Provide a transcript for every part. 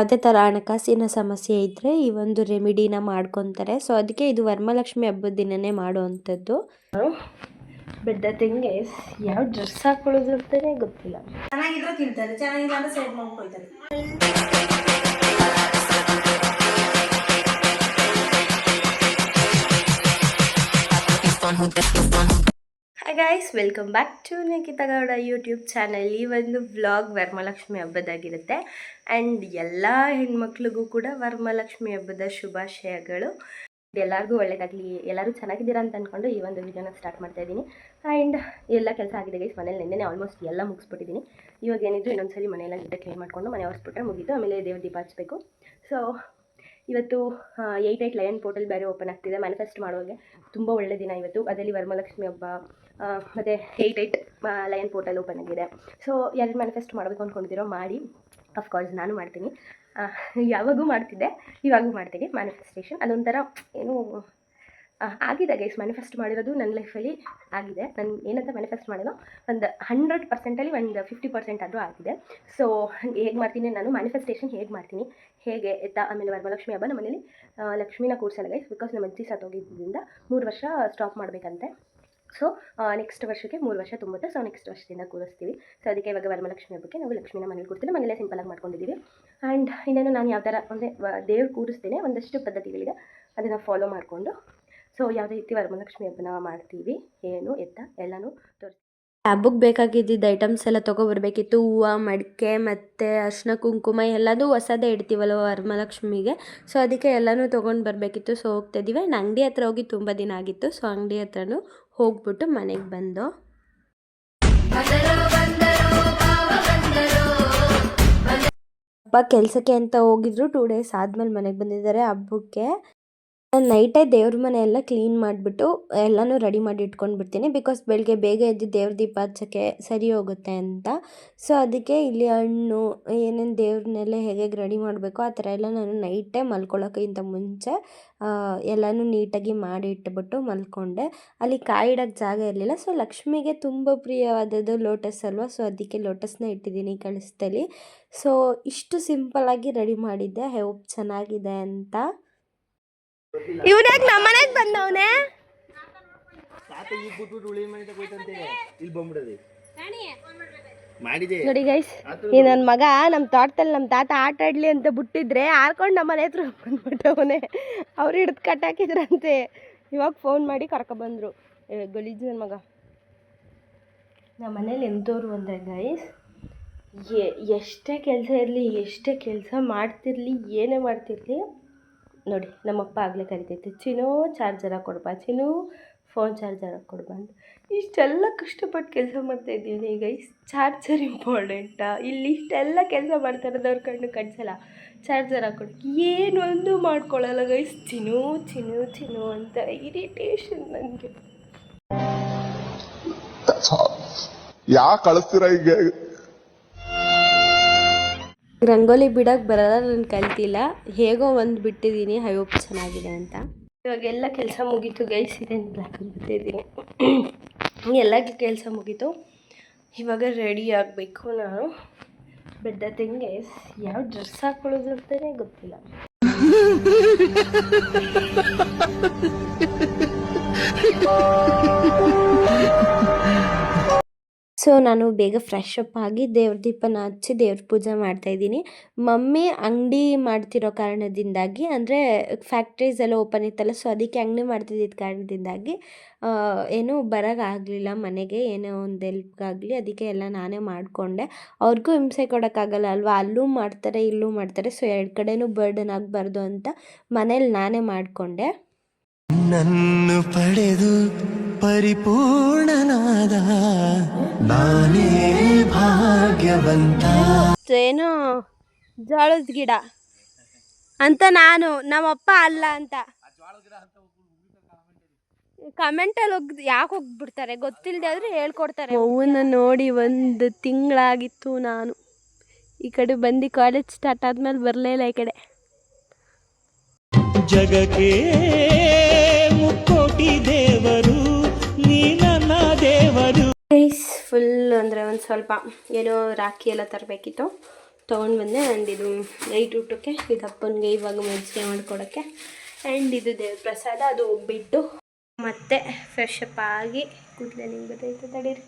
ಯಾವುದೇ ಥರ ಹಣಕಾಸಿನ ಸಮಸ್ಯೆ ಇದ್ದರೆ ಈ ಒಂದು ರೆಮಿಡಿನ ಮಾಡ್ಕೊತಾರೆ. ಸೊ ಅದಕ್ಕೆ ಇದು ವರಮಹಾಲಕ್ಷ್ಮಿ ಹಬ್ಬದ ದಿನನೇ ಮಾಡುವಂಥದ್ದು. ಬೆಡ್ಡ ತೆಂಗೆ ಯಾವ ಡ್ರೆಸ್ ಹಾಕೊಳ್ಳೋದು ಅಂತಲೇ ಗೊತ್ತಿಲ್ಲ. ಚೆನ್ನಾಗಿದ್ರೆ ತಿಂತಾರೆ ಚೆನ್ನಾಗಿಲ್ಲ ಅಂದ್ರೆ ಸೈಡ್ ಮಾಡ್ಕೊಳ್ತಾರೆ hi guys welcome back to Nikhita Gowda YouTube channel ಈ ಒಂದು ವ್ಲಾಗ್ ವರಮಹಾಲಕ್ಷ್ಮಿ ಹಬ್ಬದಾಗಿರುತ್ತೆ. ಆ್ಯಂಡ್ ಎಲ್ಲ ಹೆಣ್ಮಕ್ಳಿಗೂ ಕೂಡ ವರಮಹಾಲಕ್ಷ್ಮಿ ಹಬ್ಬದ ಶುಭಾಶಯಗಳು. ಎಲ್ಲರಿಗೂ ಒಳ್ಳೇದಾಗಲಿ. ಎಲ್ಲರೂ ಚೆನ್ನಾಗಿದ್ದೀರಾ ಅಂತ ಅಂದ್ಕೊಂಡು ಈ ಒಂದು ವಿಡಿಯೋನ ಸ್ಟಾರ್ಟ್ ಮಾಡ್ತಾ ಇದ್ದೀನಿ. ಆ್ಯಂಡ್ ಎಲ್ಲ ಕೆಲಸ ಆಗಿದೆ ಗೈಸ್ ಮನೇಲಿ ನಿನ್ನೆ ಆಲ್ಮೋಸ್ಟ್ ಎಲ್ಲ ಮುಗಿಸ್ಬಿಟ್ಟಿದ್ದೀನಿ. ಇವಾಗ ಏನಿದ್ರು ಇನ್ನೊಂದ್ಸರಿ ಮನೆಯೆಲ್ಲ ಗಿಡ ಕ್ಲೀನ್ ಮಾಡಿಕೊಂಡು ಮನೆ ಒರೆಸ್ಬಿಟ್ರೆ ಮುಗೀತು. ಆಮೇಲೆ ದೇವ್ರ ದೀಪ ಹಚ್ಚಬೇಕು ಸೊ ಇವತ್ತು ಏಯ್ಟ್ ಏಯ್ಟ್ ಲಯನ್ ಪೋರ್ಟಲ್ ಬೇರೆ ಓಪನ್ ಆಗ್ತಿದೆ. ಮ್ಯಾನಿಫೆಸ್ಟ್ ಮಾಡುವಾಗೆ ತುಂಬ ಒಳ್ಳೆ ದಿನ ಇವತ್ತು. ಅದರಲ್ಲಿ ವರಮಹಾಲಕ್ಷ್ಮಿ ಹಬ್ಬ ಮತ್ತೆ eight eight lion portal open ಆಗಿದೆ. ಸೊ ಎರಡು ಮ್ಯಾನಿಫೆಸ್ಟ್ ಮಾಡಬೇಕು ಅಂದ್ಕೊಂಡಿದ್ದೀರೋ ಮಾಡಿ. ಅಫ್ಕೋರ್ಸ್ ನಾನು ಮಾಡ್ತೀನಿ. ಯಾವಾಗೂ ಮಾಡ್ತಿದ್ದೆ, ಇವಾಗೂ ಮಾಡ್ತೀನಿ ಮ್ಯಾನಿಫೆಸ್ಟೇಷನ್ ಅದೊಂಥರ ಏನು ಆಗಿದೆ ಗೈಸ್ ಮ್ಯಾನಿಫೆಸ್ಟ್ ಮಾಡಿರೋದು ನನ್ನ ಲೈಫಲ್ಲಿ ಆಗಿದೆ. ನಾನು ಏನಂತ ಮ್ಯಾನಿಫೆಸ್ಟ್ ಮಾಡಿದೋ ಒಂದು ಹಂಡ್ರೆಡ್ ಪರ್ಸೆಂಟಲ್ಲಿ ಒಂದು ಫಿಫ್ಟಿ ಪರ್ಸೆಂಟ್ ಆದರೂ ಆಗಿದೆ. ಸೊ ಹೇಗೆ ಮಾಡ್ತೀನಿ ನಾನು? ಮ್ಯಾನಿಫೆಸ್ಟೇಷನ್ ಹೇಗೆ ಮಾಡ್ತೀನಿ? ಹೇಗೆ ಎತ್ತ? ಆಮೇಲೆ ವರಮಲಕ್ಷ್ಮಿ ಹಬ್ಬ ನಮ್ಮನೇಲಿ ಲಕ್ಷ್ಮಿನ ಕೂರಿಸಲ್ಲ ಗೈಸ್ ಬಿಕಾಸ್ ನಮ್ಮ ಅಜ್ಜಿ ಸತ್ತೋಗಿದ್ದರಿಂದ ಮೂರು ವರ್ಷ ಸ್ಟಾಪ್ ಮಾಡಬೇಕಂತೆ. ಸೊ ನೆಕ್ಸ್ಟ್ ವರ್ಷಕ್ಕೆ ಮೂರು ವರ್ಷ ತುಂಬುತ್ತೆ. ಸೊ ನೆಕ್ಸ್ಟ್ ವರ್ಷದಿಂದ ಕೂರಿಸ್ತೀವಿ. ಸೊ ಅದಕ್ಕೆ ಇವಾಗ ವರಮಹಾಲಕ್ಷ್ಮಿ ಹಬ್ಬಕ್ಕೆ ನಾವು ಲಕ್ಷ್ಮಿನ ಮನೇಲಿ ಕೂರ್ತೀವಿ ಮನೇಲೆ ಸಿಂಪಲಾಗಿ ಮಾಡ್ಕೊಂಡಿದ್ದೀವಿ. ಆ್ಯಂಡ್ ಇನ್ನೇನು ನಾನು ಯಾವ ಥರ ಅಂದರೆ ದೇವ್ರು ಕೂರಿಸ್ತೇನೆ. ಒಂದಷ್ಟು ಪದ್ಧತಿಗಳಿದೆ. ಅದನ್ನು ಫಾಲೋ ಮಾಡಿಕೊಂಡು. ಸೊ ಯಾವುದೇ ರೀತಿ ವರಮಹಾಲಕ್ಷ್ಮಿ ಹಬ್ಬನ ಮಾಡ್ತೀವಿ, ಏನು, ಎತ್ತ, ಎಲ್ಲನೂ ತೋರಿಸ್ತೀವಿ ಹಬ್ಬಕ್ಕೆ ಬೇಕಾಗಿದ್ದಿದ್ದ ಐಟಮ್ಸ್ ಎಲ್ಲ ತೊಗೊಬರ್ಬೇಕಿತ್ತು. ಹೂವು, ಮಡಿಕೆ, ಮತ್ತು ಅರ್ಶಿನ ಕುಂಕುಮ ಎಲ್ಲದೂ ಹೊಸದೇ ಇಡ್ತೀವಲ್ಲ ವರಮಹಾಲಕ್ಷ್ಮಿಗೆ. ಸೊ ಅದಕ್ಕೆ ಎಲ್ಲನೂ ತೊಗೊಂಡು ಬರಬೇಕಿತ್ತು. ಸೊ ಹೋಗ್ತಾ ಇದ್ದೀವಿ. ಆ್ಯಂಡ್ ಅಂಗಡಿ ಹತ್ರ ಹೋಗಿ ತುಂಬ ದಿನ ಆಗಿತ್ತು. ಸೊ ಅಂಗಡಿ ಹತ್ರನೂ ಹೋಗ್ಬಿಟ್ಟು ಮನೆಗೆ ಬಂದು. ಅಪ್ಪ ಕೆಲಸಕ್ಕೆ ಅಂತ ಹೋಗಿದ್ರು ಟೂ ಡೇಸ್ ಆದಮೇಲೆ ಮನೆಗೆ ಬಂದಿದ್ದಾರೆ ಹಬ್ಬಕ್ಕೆ. ನಾನು ನೈಟೇ ದೇವ್ರ ಮನೆ ಎಲ್ಲ ಕ್ಲೀನ್ ಮಾಡಿಬಿಟ್ಟು ಎಲ್ಲನೂ ರೆಡಿ ಮಾಡಿ ಇಟ್ಕೊಂಡು ಬಿಡ್ತೀನಿ ಬಿಕಾಸ್ ಬೆಳಗ್ಗೆ ಬೇಗ ಎದ್ದು ದೇವ್ರ ದೀಪ ಹಚ್ಚೋಕ್ಕೆ ಸರಿ ಹೋಗುತ್ತೆ ಅಂತ. ಸೊ ಅದಕ್ಕೆ ಇಲ್ಲಿ ಹಣ್ಣು, ಏನೇನು ದೇವ್ರನ್ನೆಲ್ಲ ಹೇಗೆ ರೆಡಿ ಮಾಡಬೇಕು ಆ ಥರ ಎಲ್ಲ ನಾನು ನೈಟೇ ಮಲ್ಕೊಳ್ಳೋಕ್ಕಿಂತ ಮುಂಚೆ ಎಲ್ಲನೂ ನೀಟಾಗಿ ಮಾಡಿ ಇಟ್ಬಿಟ್ಟು ಮಲ್ಕೊಂಡೆ. ಅಲ್ಲಿ ಕಾಯಿಡೋಕ್ಕೆ ಜಾಗ ಇರಲಿಲ್ಲ. ಸೊ ಲಕ್ಷ್ಮಿಗೆ ತುಂಬ ಪ್ರಿಯವಾದದ್ದು ಲೋಟಸ್ ಅಲ್ವಾ? ಸೊ ಅದಕ್ಕೆ ಲೋಟಸ್ನ ಇಟ್ಟಿದ್ದೀನಿ ಕಳಿಸ್ತಲ್ಲಿ ಸೊ ಇಷ್ಟು ಸಿಂಪಲ್ಲಾಗಿ ರೆಡಿ ಮಾಡಿದ್ದೆ. ಹೆಪ್ ಚೆನ್ನಾಗಿದೆ ಅಂತ. ಇವನಾಗ ನಮ್ಮ ಮನೆಗೆ ಬಂದವನೆ ನೋಡಿ ಗೈಸ್ ಈ ನನ್ನ ಮಗ ನಮ್ಮ ತೋಟದಲ್ಲಿ ನಮ್ಮ ತಾತ ಆಟ ಆಡ್ಲಿ ಅಂತ ಬಿಟ್ಟಿದ್ರೆ ಆರ್ಕೊಂಡು ನಮ್ಮ ಮನೆ ಹತ್ರ ಬಂದ್ಬಿಟ್ಟವನೆ. ಅವ್ರು ಹಿಡ್ದು ಕಟ್ಟಾಕಿದ್ರಂತೆ ಇವಾಗ ಫೋನ್ ಮಾಡಿ ಕರ್ಕೊಬಂದರು ಗಲೀಜು ನನ್ನ ಮಗ. ನಮ್ಮ ಮನೇಲಿ ಎಂಥವ್ರು ಅಂದರೆ ಗೈಸ್ ಎಷ್ಟೇ ಕೆಲಸ ಇರಲಿ ಎಷ್ಟೇ ಕೆಲಸ ಮಾಡ್ತಿರ್ಲಿ ಏನೇ ಮಾಡ್ತಿರ್ಲಿ ನೋಡಿ, ನಮ್ಮಪ್ಪ ಆಗಲೇ ಕರಿತೈತೆ, ಚಿನೋ, ಚಾರ್ಜರ ಕೊಡ್ಬಾ ಚಿನೋ, ಫೋನ್ ಚಾರ್ಜರ ಕೊಡ್ಬಾ ಅಂತ. ಇಷ್ಟೆಲ್ಲ ಕಷ್ಟಪಟ್ಟು ಕೆಲಸ ಮಾಡ್ತಾ ಇದ್ದೀನಿ ಇಷ್ಟು ಚಾರ್ಜರ್ ಇಂಪಾರ್ಟೆಂಟಾ? ಇಲ್ಲಿ ಇಷ್ಟೆಲ್ಲ ಕೆಲಸ ಮಾಡ್ತಾ ಇರೋದವ್ರ ಕಣ್ಣು ಕಟ್ಸಲ್ಲ ಚಾರ್ಜರ್ ಹಾಕೊಂಡು ಏನೊಂದು ಮಾಡ್ಕೊಳ್ಳಲ್ಲ ಗೈಸ್ ಚಿನು ಚಿನು ಚಿನು ಅಂತ ಇರಿಟೇಷನ್ ನನಗೆ ಯಾಕೆ ಕಳಿಸ್ತೀರಾ ಈಗ ರಂಗೋಲಿ ಬಿಡೋಕ್ಕೆ ಬರಲ್ಲ ನಾನು ಕಲ್ತಿಲ್ಲ. ಹೇಗೋ ಒಂದು ಬಿಟ್ಟಿದ್ದೀನಿ ಹೋಪ್ ಚೆನ್ನಾಗಿದೆ ಅಂತ. ಇವಾಗೆಲ್ಲ ಕೆಲಸ ಮುಗೀತು ಗೈಸ್ ಇದೇನು ಬ್ಲ್ಯಾಕ್ ಬಿಟ್ಟಿದ್ದೀನಿ ಎಲ್ಲ ಕೆಲಸ ಮುಗೀತು. ಇವಾಗ ರೆಡಿ ಆಗಬೇಕು ನಾನು. ಬೆಡ್ ಥಿಂಗ್ ಗೈಸ್ ಯಾವ ಡ್ರೆಸ್ ಹಾಕೊಳ್ಳೋದು ಅಂತಲೇ ಗೊತ್ತಿಲ್ಲ. ಸೊ ನಾನು ಬೇಗ ಫ್ರೆಶ್ ಅಪ್ ಆಗಿ ದೇವ್ರ ದೀಪನ ಹಚ್ಚಿ ದೇವ್ರ ಪೂಜೆ ಮಾಡ್ತಾಯಿದ್ದೀನಿ ಮಮ್ಮಿ ಅಂಗಡಿ ಮಾಡ್ತಿರೋ ಕಾರಣದಿಂದಾಗಿ, ಅಂದರೆ ಫ್ಯಾಕ್ಟ್ರೀಸ್ ಎಲ್ಲ ಓಪನ್ ಇತ್ತಲ್ಲ ಸೊ ಅದಕ್ಕೆ ಅಂಗಡಿ ಮಾಡ್ತಿದ್ದಿದ್ದ ಕಾರಣದಿಂದಾಗಿ ಏನು ಬರೋಕ್ಕಾಗಲಿಲ್ಲ ಮನೆಗೆ, ಏನೋ ಒಂದು ಹೆಲ್ಪ್ಗಾಗಲಿ ಅದಕ್ಕೆ ಎಲ್ಲ ನಾನೇ ಮಾಡಿಕೊಂಡೆ. ಅವ್ರಿಗೂ ಹಿಂಸೆ ಕೊಡೋಕ್ಕಾಗಲ್ಲ ಅಲ್ವಾ? ಅಲ್ಲೂ ಮಾಡ್ತಾರೆ, ಇಲ್ಲೂ ಮಾಡ್ತಾರೆ ಸೊ ಎರಡು ಕಡೆಯೂ ಬರ್ಡನ್ ಆಗಬಾರ್ದು ಅಂತ ಮನೇಲಿ ನಾನೇ ಮಾಡಿಕೊಂಡೆ. ನನ್ನು ಪಡೆದು ಪರಿಪೂರ್ಣನಾದ ನಾನೇ ಭಾಗ್ಯವಂತ. ಏನು ಜೋಳದ ಗಿಡ. ಅಂತ ನಾನು ನಮ್ಮಪ್ಪ ಅಲ್ಲ ಅಂತ. ಕಮೆಂಟಲ್ಲಿ ಹೋಗ್ ಯಾಕೆ ಹೋಗ್ಬಿಡ್ತಾರೆ? ಗೊತ್ತಿಲ್ಲದೆ ಆದ್ರೆ ಹೇಳ್ಕೊಡ್ತಾರೆ. ಹೂವನ್ನ ನೋಡಿ ಒಂದು ತಿಂಗಳಾಗಿತ್ತು ನಾನು. ಈ ಕಡೆ ಬಂದು ಕಾಲೇಜ್ ಸ್ಟಾರ್ಟ್ ಆದ್ಮೇಲೆ ಬರಲೇ ಇಲ್ಲ ಈ ಕಡೆ. ಜಗಕ್ಕೆ ಮುಕ್ಕೋಟಿ ದೇವರು, ನೀ ನನ್ನ ದೇವರು. ಫುಲ್ ಅಂದರೆ ಒಂದು ಸ್ವಲ್ಪ ಏನೋ ರಾಖಿ ಎಲ್ಲ ತರಬೇಕಿತ್ತು. ತೊಗೊಂಡು ಬಂದೆ ಆ್ಯಂಡ್ ಇದು ನೈಟ್ ಊಟಕ್ಕೆ, ಇದು ಅಪ್ಪನಿಗೆ ಇವಾಗ ಮಜ್ಜಿಗೆ ಮಾಡ್ಕೊಡೋಕ್ಕೆ. ಆ್ಯಂಡ್ ಇದು ದೇವ್ರ ಪ್ರಸಾದ, ಅದು ಒಬ್ಬಿಟ್ಟು ಮತ್ತೆ ಫ್ರೆಶ್ ಅಪ್ ಆಗಿ ಕೂದಲೇ ನಿಮ್ಗೆ ಗೊತ್ತಾಯ್ತು ತಡೀರಿ.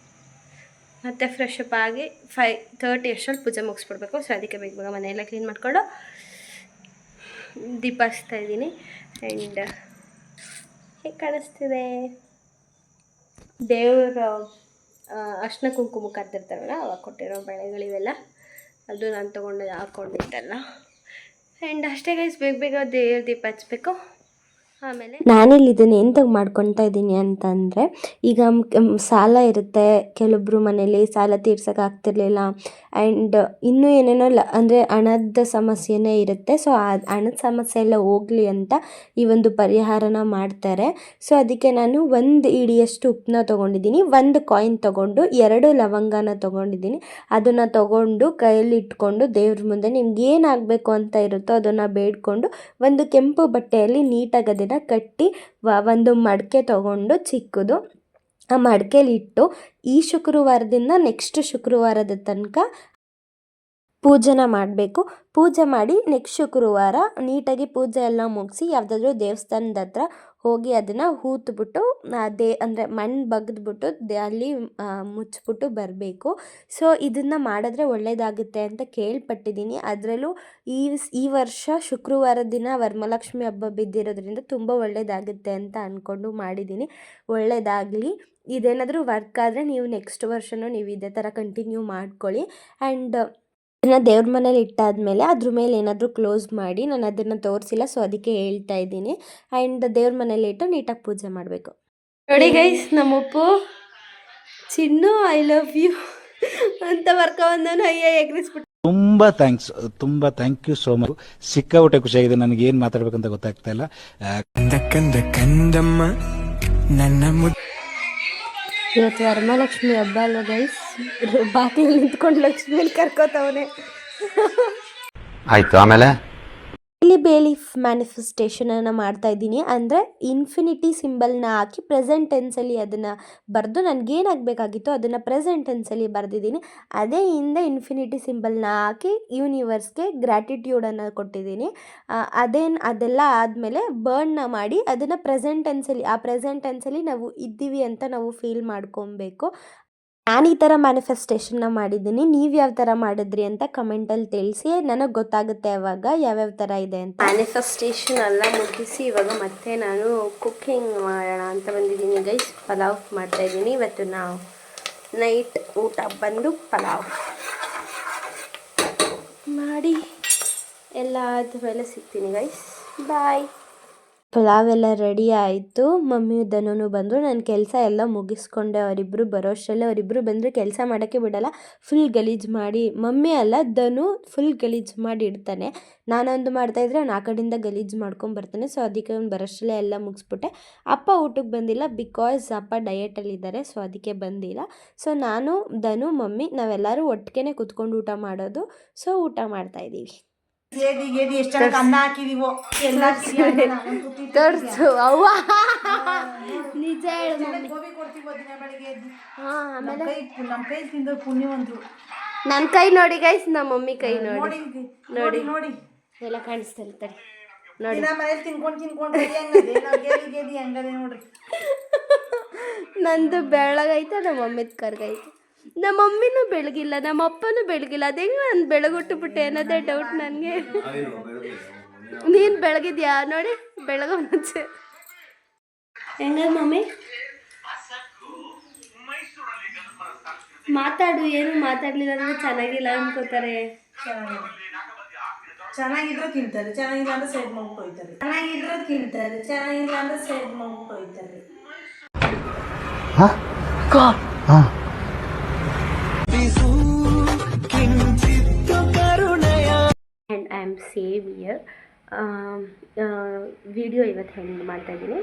ಮತ್ತೆ ಫ್ರೆಶ್ ಅಪ್ ಆಗಿ ಫೈ ತರ್ಟಿ ಅಷ್ಟರಲ್ಲಿ ಪೂಜೆ ಮುಗಿಸ್ಬಿಡ್ಬೇಕು. ಸೊ ಅದಕ್ಕೆ ಬೇಗ ಬೇಗ ಮನೆಯೆಲ್ಲ ಕ್ಲೀನ್ ಮಾಡ್ಕೊಂಡು ದೀಪ ಹಚ್ತಾ ಇದ್ದೀನಿ ಆ್ಯಂಡ್ ಹೇಗೆ ಕಾಣಿಸ್ತಿದೆ? ದೇವರ ಅರ್ಶಿನ ಕುಂಕುಮಕ್ಕೆ ಕರೆದಿರ್ತಾರಲ್ಲ ಅವಾಗ ಕೊಟ್ಟಿರೋ ಬೆಳೆಗಳಿವೆಲ್ಲ, ಅದು ನಾನು ತೊಗೊಂಡು ಹಾಕ್ಕೊಂಡಿದ್ದಲ್ಲ ಆ್ಯಂಡ್ ಅಷ್ಟೇ ಗೈಸ್ ಬೇಗ ಬೇಗ ದೇವ್ರ ದೀಪ ಆಮೇಲೆ ನಾನಿಲ್ಲಿ ಇದನ್ನು ಎಂತ ಮಾಡ್ಕೊತಾ ಇದ್ದೀನಿ ಅಂತಂದರೆ, ಈಗ ಸಾಲ ಇರುತ್ತೆ ಕೆಲವೊಬ್ರು ಮನೇಲಿ ಸಾಲ ತೀರ್ಸೋಕೆ ಆಗ್ತಿರ್ಲಿಲ್ಲ ಆ್ಯಂಡ್ ಇನ್ನೂ ಏನೇನೋ ಲ, ಅಂದರೆ ಹಣದ ಸಮಸ್ಯೆನೇ ಇರುತ್ತೆ. ಸೊ, ಆ ಹಣದ ಸಮಸ್ಯೆ ಎಲ್ಲ ಹೋಗಲಿ ಅಂತ ಈ ಒಂದು ಪರಿಹಾರನ ಮಾಡ್ತಾರೆ. ಸೊ, ಅದಕ್ಕೆ ನಾನು ಒಂದು ಇಡಿಯಷ್ಟು ಉಪ್ಪನ್ನ ತೊಗೊಂಡಿದ್ದೀನಿ, ಒಂದು ಕಾಯಿನ್ ತೊಗೊಂಡು, ಎರಡು ಲವಂಗನ ತೊಗೊಂಡಿದ್ದೀನಿ. ಅದನ್ನು ತೊಗೊಂಡು ಕೈಯಲ್ಲಿ ಇಟ್ಕೊಂಡು ದೇವ್ರ ಮುಂದೆ ನಿಮ್ಗೆ ಏನಾಗಬೇಕು ಅಂತ ಇರುತ್ತೋ ಅದನ್ನು ಬೇಡ್ಕೊಂಡು, ಒಂದು ಕೆಂಪು ಬಟ್ಟೆಯಲ್ಲಿ ನೀಟಾಗಿ ಕಟ್ಟಿ ವ- ಒಂದು ಮಡಕೆ ತಗೊಂಡು ಚಿಕ್ಕದು ಆ ಮಡ್ಕೆಲಿಟ್ಟು ಈ ಶುಕ್ರವಾರದಿಂದ ನೆಕ್ಸ್ಟ್ ಶುಕ್ರವಾರದ ತನಕ ಪೂಜೆನ ಮಾಡಬೇಕು. ಪೂಜೆ ಮಾಡಿ ನೆಕ್ಸ್ಟ್ ಶುಕ್ರವಾರ ನೀಟಾಗಿ ಪೂಜೆ ಎಲ್ಲ ಮುಗಿಸಿ ಯಾವುದಾದ್ರೂ ದೇವಸ್ಥಾನದ ಹತ್ರ ಹೋಗಿ ಅದನ್ನು ಹೂತ್ಬಿಟ್ಟು ದೇ, ಅಂದರೆ ಮಣ್ಣು ಬಗ್ದ್ಬಿಟ್ಟು ಅಲ್ಲಿ ಮುಚ್ಚಿಬಿಟ್ಟು ಬರಬೇಕು. ಸೊ ಇದನ್ನು ಮಾಡಿದ್ರೆ ಒಳ್ಳೆಯದಾಗುತ್ತೆ ಅಂತ ಕೇಳ್ಪಟ್ಟಿದ್ದೀನಿ. ಅದರಲ್ಲೂ ಈ ಈ ವರ್ಷ ಶುಕ್ರವಾರ ದಿನ ವರಮಹಾಲಕ್ಷ್ಮಿ ಹಬ್ಬ ಬಿದ್ದಿರೋದ್ರಿಂದ ತುಂಬ ಒಳ್ಳೆಯದಾಗುತ್ತೆ ಅಂತ ಅಂದ್ಕೊಂಡು ಮಾಡಿದ್ದೀನಿ. ಒಳ್ಳೆಯದಾಗಲಿ ಇದೇನಾದರೂ ವರ್ಕ್ ಆದರೆ ನೀವು ನೆಕ್ಸ್ಟ್ ವರ್ಷನೂ ನೀವು ಇದೇ ಥರ ಕಂಟಿನ್ಯೂ ಮಾಡ್ಕೊಳ್ಳಿ. ಆ್ಯಂಡ್ ಅದನ್ನು ದೇವ್ರ ಮನೇಲಿ ಇಟ್ಟಾದ್ಮೇಲೆ ಅದ್ರ ಮೇಲೆ ಏನಾದರೂ ಕ್ಲೋಸ್ ಮಾಡಿ ನಾನು ಅದನ್ನು ತೋರಿಸಿಲ್ಲ ಸೊ ಅದಕ್ಕೆ ಹೇಳ್ತಾ ಇದ್ದೀನಿ. ಆ್ಯಂಡ್ ದೇವ್ರ ಮನೇಲಿ ಇಟ್ಟು ನೀಟಾಗಿ ಪೂಜೆ ಮಾಡಬೇಕು. ನೋಡಿ ಗೈಸ್ ನಮ್ಮಪ್ಪು ಚಿನ್ನು ಐ ಲವ್ ಯು ಅಂತ ಬರ್ಕೊಂಬಂದವನು ಅಯ್ಯ ಎಗ್ರಿಸ್ಬಿಟ್ಟು. ತುಂಬ ಥ್ಯಾಂಕ್ಸ್ ತುಂಬ ಥ್ಯಾಂಕ್ ಯು ಸೋ ಮಚ್ ಸಿಕ್ಕಾಪಟ್ಟೆ ಖುಷಿಯಾಗಿದೆ ನನಗೆ ಏನು ಮಾತಾಡ್ಬೇಕಂತ ಗೊತ್ತಾಗ್ತಾ ಇಲ್ಲ. ಕಂದ ಕಂದ ಕಂದಮ್ಮ ನನ್ನ ಮುದ್ದು. ಇವತ್ತು ವರಮಹಾಲಕ್ಷ್ಮಿ ಹಬ್ಬ ಅಲ್ವ ಗೈಸ್ ಬಾಗಿಲಲ್ಲಿ ನಿಂತ್ಕೊಂಡು ಲಕ್ಷ್ಮಿಯಲ್ಲಿ ಕರ್ಕೋತವನೆ. ಆಯ್ತು ಆಮೇಲೆ? ಇಲ್ಲಿ ಬೇಲೀಫ್ ಮ್ಯಾನಿಫೆಸ್ಟೇಷನನ್ನು ಮಾಡ್ತಾ ಇದ್ದೀನಿ. ಅಂದರೆ ಇನ್ಫಿನಿಟಿ ಸಿಂಬಲ್ನ ಹಾಕಿ ಪ್ರೆಸೆಂಟ್ ಟೆನ್ಸಲ್ಲಿ ಅದನ್ನು ಬರೆದು ನನಗೇನಾಗಬೇಕಾಗಿತ್ತು ಅದನ್ನು ಪ್ರೆಸೆಂಟ್ ಟೆನ್ಸಲ್ಲಿ ಬರೆದಿದ್ದೀನಿ. ಅದೇ ಹಿಂದೆ ಇನ್ಫಿನಿಟಿ ಸಿಂಬಲ್ನ ಹಾಕಿ ಯೂನಿವರ್ಸ್ಗೆ ಗ್ರ್ಯಾಟಿಟ್ಯೂಡನ್ನು ಕೊಟ್ಟಿದ್ದೀನಿ. ಅದೇನು, ಅದೆಲ್ಲ ಆದಮೇಲೆ ಬರ್ನ್ನ ಮಾಡಿ ಅದನ್ನು ಪ್ರೆಸೆಂಟ್ ಟೆನ್ಸಲ್ಲಿ ಆ ಪ್ರೆಸೆಂಟ್ ಟೆನ್ಸಲ್ಲಿ ನಾವು ಇದ್ದೀವಿ ಅಂತ ನಾವು ಫೀಲ್ ಮಾಡ್ಕೊಬೇಕು. ನಾನು ಈ ಥರ ಮ್ಯಾನಿಫೆಸ್ಟೇಷನ್ನ ಮಾಡಿದ್ದೀನಿ, ನೀವು ಯಾವ ಥರ ಮಾಡಿದ್ರಿ ಅಂತ ಕಮೆಂಟಲ್ಲಿ ತಿಳಿಸಿ, ನನಗೆ ಗೊತ್ತಾಗುತ್ತೆ ಅವಾಗ ಯಾವ್ಯಾವ ಥರ ಇದೆ ಅಂತ. ಮ್ಯಾನಿಫೆಸ್ಟೇಷನ್ ಎಲ್ಲ ಮುಗಿಸಿ, ಇವಾಗ ಮತ್ತೆ ನಾನು ಕುಕ್ಕಿಂಗ್ ಮಾಡೋಣ ಅಂತ ಬಂದಿದ್ದೀನಿ ಗೈಸ್ ಪಲಾವ್ ಮಾಡ್ತಾ ಇದ್ದೀನಿ. ಇವತ್ತು ನಾವು ನೈಟ್ ಊಟ ಬಂದು ಪಲಾವ್ ಮಾಡಿ, ಎಲ್ಲ ಆದಮೇಲೆ ಸಿಗ್ತೀನಿ ಗೈಸ್ ಬಾಯ್ ಪಲಾವ್ ಎಲ್ಲ ರೆಡಿ ಆಯಿತು. ಮಮ್ಮಿ ದನೂ ಬಂದರು. ನನ್ನ ಕೆಲಸ ಎಲ್ಲ ಮುಗಿಸ್ಕೊಂಡೆ. ಅವರಿಬ್ಬರು ಬರೋಷ್ಟರಲ್ಲೇ ಅವರಿಬ್ಬರು ಬಂದರೆ. ಕೆಲಸ ಮಾಡೋಕ್ಕೆ ಬಿಡಲ್ಲ. ಫುಲ್ ಗಲೀಜು ಮಾಡಿ. ಮಮ್ಮಿ ಅಲ್ಲ ದನು ಫುಲ್ ಗಲೀಜು ಮಾಡಿ ಇಡ್ತಾನೆ. ನಾನೊಂದು ಮಾಡ್ತಾಯಿದ್ರೆ ಅವ್ನು ಆ ಕಡೆಯಿಂದ ಗಲೀಜು ಮಾಡ್ಕೊಂಬರ್ತಾನೆ ಸೊ ಅದಕ್ಕೆ ಅವ್ನು ಬರೋಷ್ಟರಲ್ಲೇ ಎಲ್ಲ ಮುಗಿಸ್ಬಿಟ್ಟೆ. ಅಪ್ಪ ಊಟಕ್ಕೆ ಬಂದಿಲ್ಲ. ಬಿಕಾಸ್ ಅಪ್ಪ ಡಯಟಲ್ಲಿದ್ದಾರೆ ಸೊ ಅದಕ್ಕೆ ಬಂದಿಲ್ಲ. ಸೊ ನಾನು ದನು ಮಮ್ಮಿ ನಾವೆಲ್ಲರೂ ಒಟ್ಟಿಗೆ ಕೂತ್ಕೊಂಡು ಊಟ ಮಾಡೋದು. ಸೊ ಊಟ ಮಾಡ್ತಾಯಿದ್ದೀವಿ ಗೇದಿ ಗೇದಿ ಎಷ್ಟು ಅನ್ನ ಹಾಕಿದೀವೋ ಎಲ್ಲ ತೋರಿಸು ಅವ್ವ ನಿಜ ಗೋಬಿ ಕೊಡ್ತೀವೋ ದಿನ ಬೆಳಿಗ್ಗೆ ಹಾಂ ನಮ್ಮ ಕೈ ತಿಂದ ಪುಣ್ಯವಂತರು ನನ್ನ ಕೈ ನೋಡಿ ಗೈಸ್ ನಮ್ಮ ಮಮ್ಮಿ ಕೈ ನೋಡಿ ನೋಡಿ ನೋಡಿ ಎಲ್ಲ ಕಾಣಿಸ್ತಾ ಇರ್ತಾರೆ ನೋಡಿ ಮನೇಲಿ ತಿನ್ಕೊಂಡು ತಿನ್ಕೊಂಡು ಹಂಗದೆ ನೋಡ್ರಿ ನಂದು ಬೆಳಗೈತೆ ನಮ್ಮ ಮಮ್ಮಿದ್ ಕರ್ಗೈತೆ ನಮ್ಮ ಮಮ್ಮಿನೂ ಬೆಳಗಿಲ್ಲ ನಮ್ಮ ಅಪ್ಪನೂ ಬೆಳಗಿಲ್ಲ. ಅದೇ ನಾನು ಬೆಳಗುಟ್ಟುಬಿಟ್ಟೆ ಅನ್ನೋದೇ ಡೌಟ್ ನನಗೆ. ನೀನು ಬೆಳಗಿದ್ಯಾ? ನೋಡಿ ಬೆಳಗ ಮುಂಚೆ. ಹೆಂಗ ಮಮ್ಮಿ ಮಾತಾಡು ಏನು ಮಾತಾಡ್ಲಿಲ್ಲ ಅಂದ್ರೆ ಚೆನ್ನಾಗಿಲ್ಲ ಅನ್ಕೋತಾರೆ. ಚೆನ್ನಾಗಿದ್ರು ತಿಂತಾರೆ ಚೆನ್ನಾಗಿಲ್ಲ ಅಂದ್ರೆ ಸೈಡ್ ಹೋಯ್ತಾರೆ ಚೆನ್ನಾಗಿದ್ರು ತಿಂತಾರೆ ಚೆನ್ನಾಗಿಲ್ಲ ಅಂದ್ರೆ ಸೈಡ್ ಮಾಡ್ಬಿಟ್ಟು ವಿಡಿಯೋ ಇವತ್ತು ಹೆಂಗೆ ಮಾಡ್ತಾಯಿದ್ದೀನಿ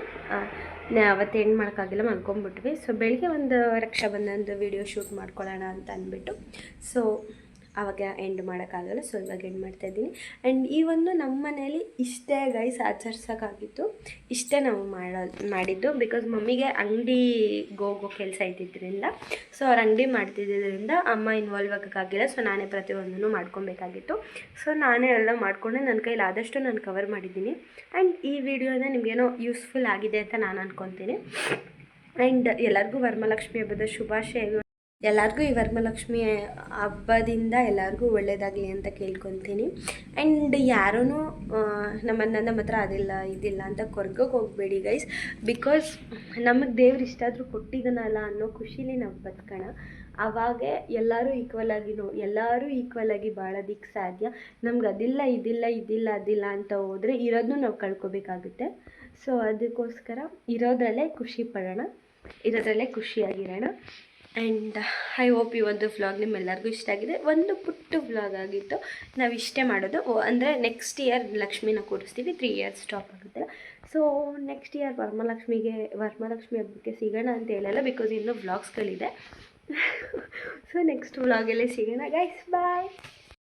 ಅವತ್ತು ಹೆಂಗೆ ಮಾಡೋಕ್ಕಾಗಿಲ್ಲ, ಮಲ್ಕೊಂಬಿಟ್ವಿ. ಸೊ ಬೆಳಗ್ಗೆ ಒಂದು ರಕ್ಷಾಬಂಧನದ ವಿಡಿಯೋ ಶೂಟ್ ಮಾಡ್ಕೊಳ್ಳೋಣ ಅಂತ ಅಂದ್ಬಿಟ್ಟು. ಸೊ ಆವಾಗ ಎಂಡ್ ಮಾಡೋಕ್ಕಾಗಲ್ಲ ಸೊ ಇವಾಗ ಎಂಡ್ ಮಾಡ್ತಾಯಿದ್ದೀನಿ ಆ್ಯಂಡ್ ಈ ಒಂದು ನಮ್ಮ ಮನೇಲಿ ಇಷ್ಟೇ ಗೈಸ್ ಆಚರಿಸೋಕ್ಕಾಗಿತ್ತು ಇಷ್ಟೇ ನಾವು ಮಾಡೋ, ಮಾಡಿದ್ದು ಬಿಕಾಸ್ ಮಮ್ಮಿಗೆ ಅಂಗಡಿಗೆ ಹೋಗೋ ಕೆಲಸ ಇದ್ದಿದ್ದರಿಂದ ಸೊ ಅವ್ರು ಅಂಗಡಿ ಮಾಡ್ತಿದ್ದರಿಂದ ಅಮ್ಮ ಇನ್ವಾಲ್ವ್ ಆಗೋಕ್ಕಾಗಿಲ್ಲ ಸೊ ನಾನೇ ಪ್ರತಿಯೊಂದನ್ನು ಮಾಡ್ಕೊಬೇಕಾಗಿತ್ತು. ಸೊ ನಾನೇ ಎಲ್ಲ ಮಾಡಿಕೊಂಡೆ, ನನ್ನ ಕೈಲಿ ಆದಷ್ಟು ನಾನು ಕವರ್ ಮಾಡಿದ್ದೀನಿ. ಆ್ಯಂಡ್ ಈ ವಿಡಿಯೋನ ನಿಮಗೇನೋ ಯೂಸ್ಫುಲ್ ಆಗಿದೆ ಅಂತ ನಾನು ಅಂದ್ಕೊತೀನಿ ಆ್ಯಂಡ್ ಎಲ್ಲರಿಗೂ ವರಮಹಾಲಕ್ಷ್ಮಿ ಹಬ್ಬದ ಶುಭಾಶಯಗಳು. ಎಲ್ಲರಿಗೂ ಈ ವರಮಹಾಲಕ್ಷ್ಮಿ ಹಬ್ಬದಿಂದ ಎಲ್ಲರಿಗೂ ಒಳ್ಳೆಯದಾಗಲಿ ಅಂತ ಕೇಳ್ಕೊತೀನಿ. ಆ್ಯಂಡ್ ಯಾರೂ ನಮ್ಮನ್ನ ನಮ್ಮ ಹತ್ರ ಅದಿಲ್ಲ, ಇದಿಲ್ಲ ಅಂತ ಕೊರ್ಗೋಕೆ ಹೋಗಬೇಡಿ ಗೈಸ್ ಬಿಕಾಸ್ ನಮಗೆ ದೇವ್ರು ಇಷ್ಟಾದರೂ ಕೊಟ್ಟಿದ್ದಾನಲ್ಲ ಅನ್ನೋ ಖುಷಿಲಿ ನಾವು ಬದುಕೋಣ. ಆವಾಗೇ ಎಲ್ಲರೂ ಈಕ್ವಲ್ ಆಗಿ ನೋ, ಎಲ್ಲರೂ ಈಕ್ವಲ್ ಆಗಿ ಬಾಳೋದಿಕ್ಕೆ ಸಾಧ್ಯ. ನಮ್ಗೆ ಅದಿಲ್ಲ, ಇದಿಲ್ಲ ಇದಿಲ್ಲ, ಅದಿಲ್ಲ ಅಂತ ಹೋದರೆ ಇರೋದನ್ನು ನಾವು ಕಳ್ಕೊಬೇಕಾಗುತ್ತೆ. ಸೊ ಅದಕ್ಕೋಸ್ಕರ ಇರೋದರಲ್ಲೇ ಖುಷಿ ಪಡೋಣ. ಇರೋದರಲ್ಲೇ ಖುಷಿಯಾಗಿರೋಣ. ಆ್ಯಂಡ್ ಐ ಹೋಪ್ ಈ ಒಂದು ವ್ಲಾಗ್ ನಿಮ್ಮೆಲ್ಲರಿಗೂ ಇಷ್ಟ ಆಗಿದೆ. ಒಂದು ಪುಟ್ಟ ವ್ಲಾಗ್ ಆಗಿತ್ತು. ನಾವು ಇಷ್ಟೇ ಮಾಡೋದು. ಅಂದರೆ ನೆಕ್ಸ್ಟ್ ಇಯರ್ ಲಕ್ಷ್ಮಿನ ಕೂಡಿಸ್ತೀವಿ. ತ್ರೀ ಇಯರ್ಸ್ ಸ್ಟಾಪ್ ಆಗುತ್ತಲ್ಲ ಸೊ ನೆಕ್ಸ್ಟ್ ಇಯರ್ ವರ್ಮಲಕ್ಷ್ಮಿಗೆ, ವರ್ಮಲಕ್ಷ್ಮಿ ಹಬ್ಬಕ್ಕೆ ಸಿಗೋಣ ಅಂತ ಹೇಳಲ್ಲ ಬಿಕಾಸ್ ಇನ್ನೂ ವ್ಲಾಗ್ಸ್ಗಳಿದೆ ಸೊ ನೆಕ್ಸ್ಟ್ ವ್ಲಾಗಲ್ಲೇ ಸಿಗೋಣ ಗೈಸ್ ಬಾಯ್